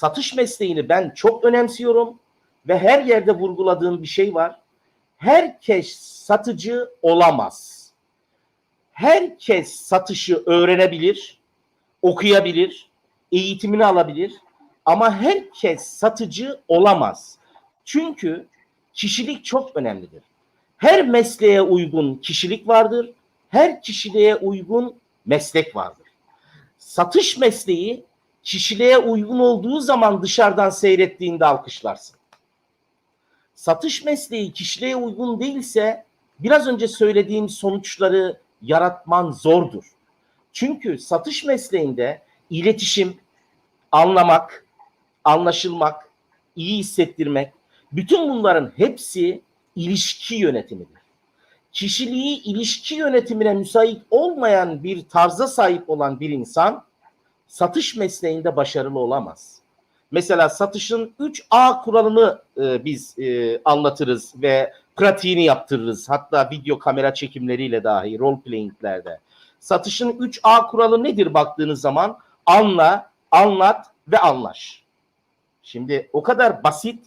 satış mesleğini ben çok önemsiyorum ve her yerde vurguladığım bir şey var. Herkes satıcı olamaz. Herkes satışı öğrenebilir, okuyabilir, eğitimini alabilir ama herkes satıcı olamaz. Çünkü kişilik çok önemlidir. Her mesleğe uygun kişilik vardır. Her kişiliğe uygun meslek vardır. Satış mesleği kişiliğe uygun olduğu zaman dışarıdan seyrettiğinde alkışlarsın. Satış mesleği kişiliğe uygun değilse biraz önce söylediğim sonuçları yaratman zordur. Çünkü satış mesleğinde iletişim, anlamak, anlaşılmak, iyi hissettirmek, bütün bunların hepsi ilişki yönetimidir. Kişiliği ilişki yönetimine müsait olmayan bir tarza sahip olan bir insan satış mesleğinde başarılı olamaz. Mesela satışın 3A kuralını e, biz e, anlatırız ve pratiğini yaptırırız. Hatta video kamera çekimleriyle dahi role playing'lerde. Satışın 3A kuralı nedir baktığınız zaman? Anla, anlat ve anlaş. Şimdi o kadar basit,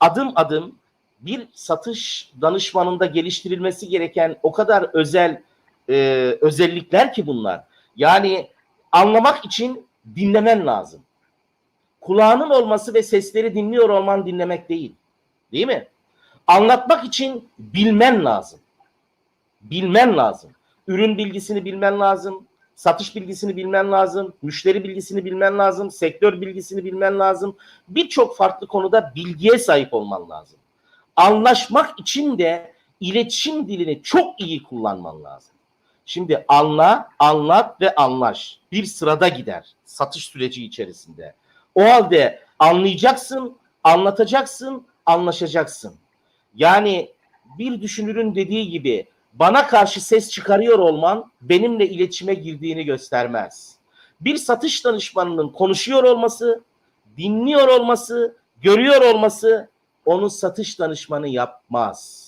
adım adım bir satış danışmanında geliştirilmesi gereken o kadar özel e, özellikler ki bunlar. Yani anlamak için dinlemen lazım. Kulağının olması ve sesleri dinliyor olman dinlemek değil. Değil mi? Anlatmak için bilmen lazım. Bilmen lazım. Ürün bilgisini bilmen lazım. Satış bilgisini bilmen lazım. Müşteri bilgisini bilmen lazım. Sektör bilgisini bilmen lazım. Birçok farklı konuda bilgiye sahip olman lazım. Anlaşmak için de iletişim dilini çok iyi kullanman lazım. Şimdi anla, anlat ve anlaş. Bir sırada gider satış süreci içerisinde. O halde anlayacaksın, anlatacaksın, anlaşacaksın. Yani bir düşünürün dediği gibi bana karşı ses çıkarıyor olman benimle iletişime girdiğini göstermez. Bir satış danışmanının konuşuyor olması, dinliyor olması, görüyor olması onu satış danışmanı yapmaz.